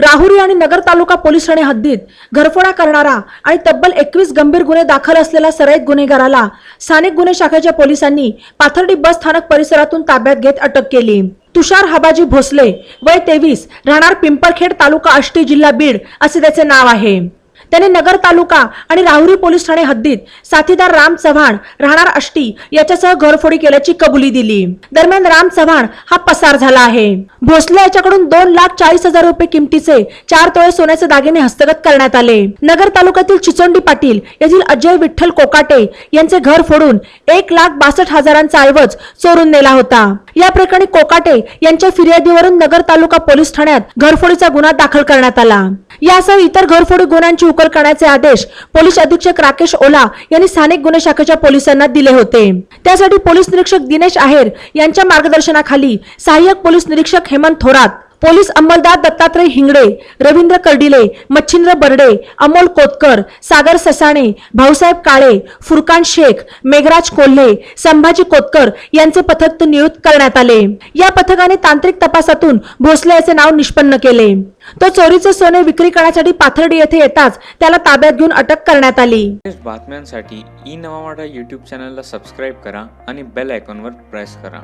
राहुरी आणि नगर तालुका पोलीस ठाणे हद्दीत घरफोडा करणारा आणि तब्बल एकवीस गंभीर गुन्हे दाखल असलेल्या सराईत गुन्हेगाराला स्थानिक गुन्हे शाखेच्या पोलिसांनी पाथर्डी बस स्थानक परिसरातून ताब्यात घेत अटक केली. तुषार हबाजी भोसले वय तेवीस राहणार पिंपळखेड तालुका आष्टी जिल्हा बीड असे त्याचे नाव आहे. त्याने नगर तालुका आणि राहुरी पोलीस ठाणे हद्दीत साथीदार राम चव्हाण राहणार अष्टी याच्यासह घरफोडी केल्याची कबुली दिली. दरम्यान राम चव्हाण हा पसार झाला आहे. भोसले याच्याकडून दोन लाख चाळीस हजार रुपये किमतीचे चार तोळे सोन्याचे दागिने हस्तगत करण्यात आले. नगर तालुक्यातील चिचोंडी पाटील येथील अजय विठ्ठल कोकाटे यांचे घर फोडून एक लाख बासष्ट हजारांचा ऐवज चोरून नेला होता. या प्रकरणी कोकाटे यांच्या फिर्यादीवरून नगर तालुका पोलीस ठाण्यात घरफोडीचा गुन्हा दाखल करण्यात आला. यासह इतर घरफोडी गुन्ह्यांची उकल करण्याचे आदेश पोलीस अधीक्षक राकेश ओला यांनी स्थानिक गुन्हे शाखेच्या पोलिसांना दिले होते. त्यासाठी पोलीस निरीक्षक दिनेश आहेर यांच्या मार्गदर्शनाखाली सहाय्यक पोलीस निरीक्षक हेमंत थोरात पोलीस अंमलदार दत्तात्रय हिंगडे रवींद्र कर्डिले मच्छिंद्र बर्डे अमोल कोतकर सागर ससाणे भाऊसाहेब काळे फुरकान शेख मेघराज कोल्हे संभाजी कोतकर यांचे पथक नियुक्त करण्यात आले. या पथकाने तांत्रिक तपासातून भोसले याचे नाव निष्पन्न केले. तो चोरीचे सोने विक्री करण्यासाठी पाथर्डी येथे येताच त्याला ताब्यात घेऊन अटक करण्यात आली. बातम्यांसाठी ई नवा मराठा यूट्यूब चॅनलला सबस्क्राईब करा आणि बेल आयकॉनवर प्रेस करा.